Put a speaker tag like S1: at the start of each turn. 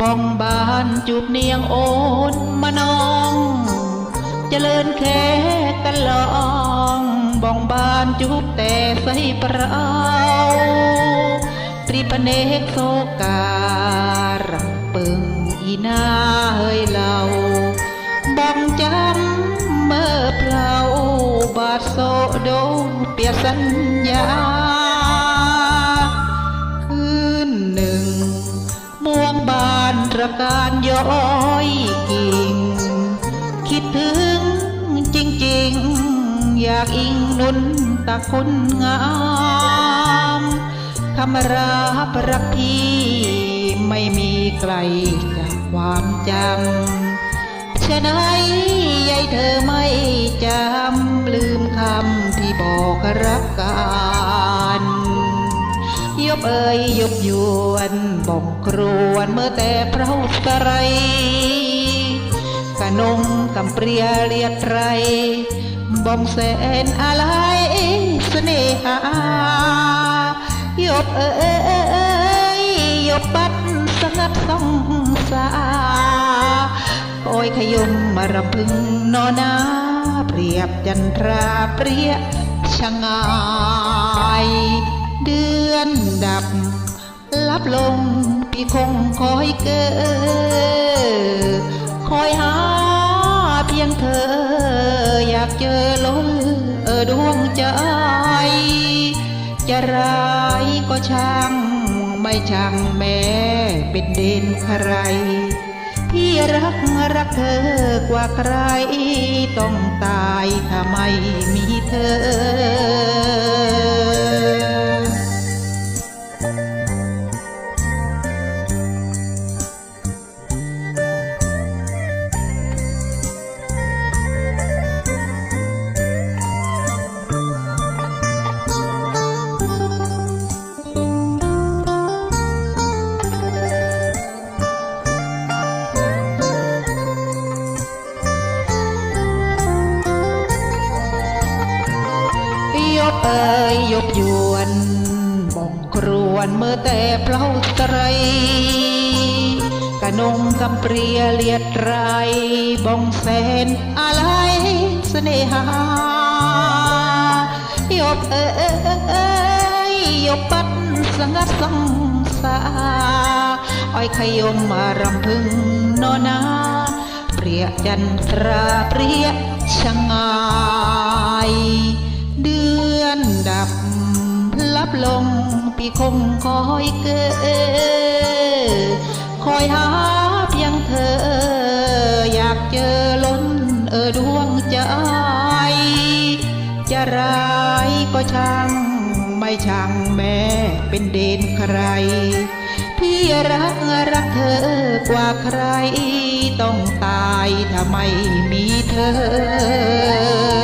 S1: บ้องบานจูบเนียงโอนมานองเจริญแค่กันลองบ้องบานจูบแต่ใส่เปล่าตรีปเนกโซการปึงอีนาเฮยเหล่าบ้องจำเมื่อเปล่าบาดโซโดเปียสัญญาคืนหนึ่งม่วงบาน ตระการย้อยกิ่ง คิดถึงจริงๆ อยากอิงนุนตาคนงามคำรับรักพี่ไม่มีใครจากความจำฉะนั้นยายเธอไม่จำลืมคำที่บอกรักกัน เอ่ยยบยวนบ่งครวนเมื่อแต่พระหุตไรกะนงกำเปรียเรียดไรบ่งแสนอะไรเสน่หายบเอ่ยยบปัดสงัดสองสาโอยขยมมารำพึงนอนาเปรียบจันทราเปรียชะงาย เดือนดับ ลับลงพี่คงคอยเกอคอยหาเพียงเธอ อยากเจอล้นเออดวงใจ จะร้ายก็ช่าง ไม่ช่างแม้เป็นเด่นใคร พี่รักรักเธอกว่าใครต้องตายถ้าไม่มีเธอ เอ่ยยบยวนบ่งครวนเมื่อแต่เพลาไตรกะนงกำเปรียเลียดไรบ่องแสนอะไรเสน่หายบเอ่ยยบปัดสงัดสังสาอ้อยขยมมารำพึงนอนาเปรียจันทราเปรียชงา ลับลงพี่คงคอยเกอคอยหาเพียงเธอ อยากเจอล้นเออดวงใจ จะร้ายก็ช่าง ไม่ช่างแม้เป็นเดนใคร พี่รักรักเธอกว่าใคร ต้องตายถ้าไม่มีเธอ